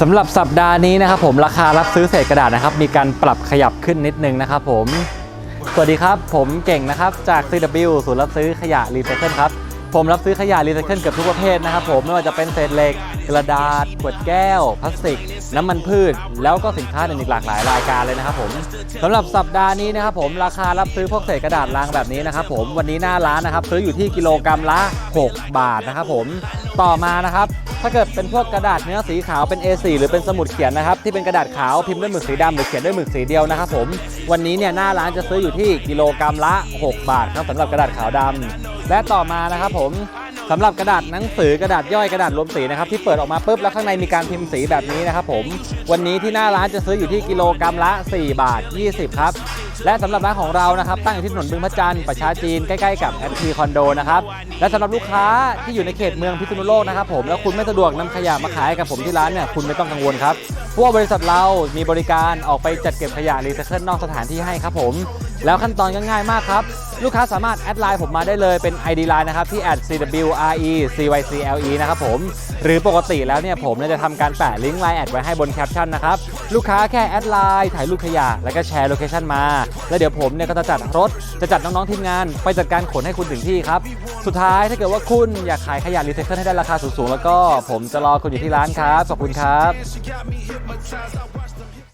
สำหรับสัปดาห์นี้นะครับผมราคารับซื้อเศษกระดาษนะครับ มีการปรับขยับขึ้นนิดนึงนะครับผม สวัสดีครับ ผมเก่งนะครับจาก CW ศูนย์รับซื้อขยะรีไซเคิลครับ ผมรับซื้อขยะรีไซเคิลเกือบทุกประเภทนะครับผมไม่ว่าจะเป็นเศษเหล็ก กระดาษ ขวดแก้ว พลาสติก น้ำมันพืช แล้วก็สินค้าอื่นอีกหลากหลายรายการเลยนะครับผมสำหรับสัปดาห์นี้นะครับผมราคารับซื้อพวกเศษกระดาษรางแบบนี้นะครับผมวันนี้หน้าร้านนะครับซื้ออยู่ที่กิโลกรัมละ 6 บาทนะครับผมต่อมานะครับ ถ้าเกิดเป็นพวกกระดาษเนื้อสีขาวเป็น A4 หรือเป็นสมุดเขียนนะครับที่เป็นกระดาษขาวพิมพ์ด้วยหมึกสีดำหรือเขียนด้วยหมึกสีเดียวนะครับผมวันนี้เนี่ยหน้าร้านจะซื้ออยู่ที่กิโลกรัมละ 6 บาทครับสำหรับกระดาษขาวดำและต่อมานะครับผมสำหรับกระดาษหนังสือกระดาษย่อยกระดาษรวมสีนะครับที่เปิดออกมาปุ๊บแล้วข้างในมีการพิมพ์สีแบบนี้นะครับผมวันนี้ที่หน้าร้านจะซื้ออยู่ที่กิโลกรัมละ 4 บาท 20 ครับ และสำหรับร้านของเรานะครับ ตั้งอยู่ที่ถนนบึงพระจันทร์ประชาจีนใกล้ๆกับแอนทีคอนโดนะครับและสำหรับลูกค้าที่อยู่ในเขตเมืองพิษณุโลกนะครับผมแล้วคุณไม่สะดวกนำขยะมาขายกับผมที่ร้านเนี่ยคุณไม่ต้องกังวลครับเพราะว่าบริษัทเรามีบริการออกไปจัดเก็บขยะรีไซเคิลนอกสถานที่ให้ครับผม แล้วขั้นตอนก็ง่ายมากครับ ลูกค้าสามารถแอดไลน์ผมมาได้เลยเป็น ID Line นะครับ ที่ @cwrecycle นะครับผม หรือปกติแล้วเนี่ยผมเนี่ยจะทำการแปะลิงก์ไลน์แอดไว้ให้บนแคปชั่นนะครับ ลูกค้าแค่แอดไลน์ถ่ายรูปขยะ แล้วก็แชร์โลเคชั่นมา แล้วเดี๋ยวผมเนี่ยก็จะจัดรถจะจัดน้องๆทีมงาน ไปจัดการขนให้คุณถึงที่ครับ สุดท้ายถ้าเกิดว่าคุณอยากขายขยะรีไซเคิลให้ได้ราคาสูงๆแล้วก็ผมจะรอคุณอยู่ที่ร้านครับขอบคุณครับ